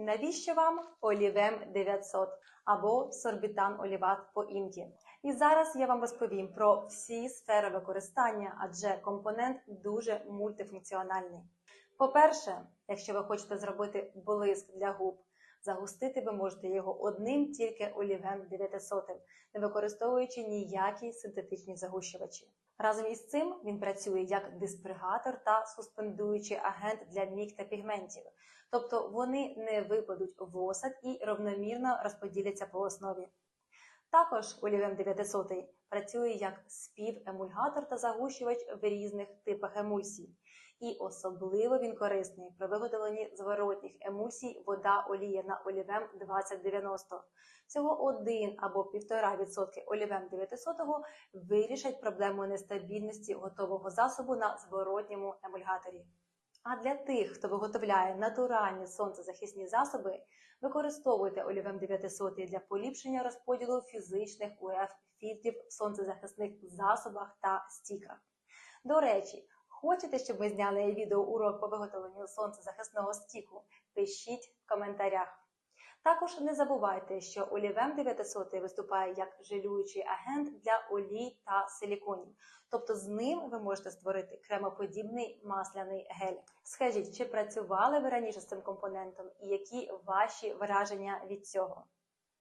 Навіщо вам олівем 900 або сорбітан оліват по-інді? І зараз я вам розповім про всі сфери використання, адже компонент дуже мультифункціональний. По-перше, якщо ви хочете зробити блиск для губ, загустити ви можете його одним тільки олівем 900, не використовуючи ніякі синтетичні загущувачі. Разом із цим він працює як диспригатор та суспендуючий агент для мік та пігментів, тобто вони не випадуть в осад і равномірно розподіляться по основі. Також олівем 900 працює як співемульгатор та загущувач в різних типах емульсій. І особливо він корисний при виготовленні зворотніх емульсій вода олія на олівем 2090. Всього 1 або 1,5% олівем 900 вирішать проблему нестабільності готового засобу на зворотньому емульгаторі. А для тих, хто виготовляє натуральні сонцезахисні засоби, використовуйте олівем 900 для поліпшення розподілу фізичних УФ фільтрів в сонцезахисних засобах та стіках. До речі, хочете, щоб ми зняли відеоурок по виготовленню сонцезахисного стіку? Пишіть в коментарях. Також не забувайте, що олівем 900 виступає як жилюючий агент для олій та силіконів, тобто з ним ви можете створити кремоподібний масляний гель. Скажіть, чи працювали ви раніше з цим компонентом і які ваші враження від цього?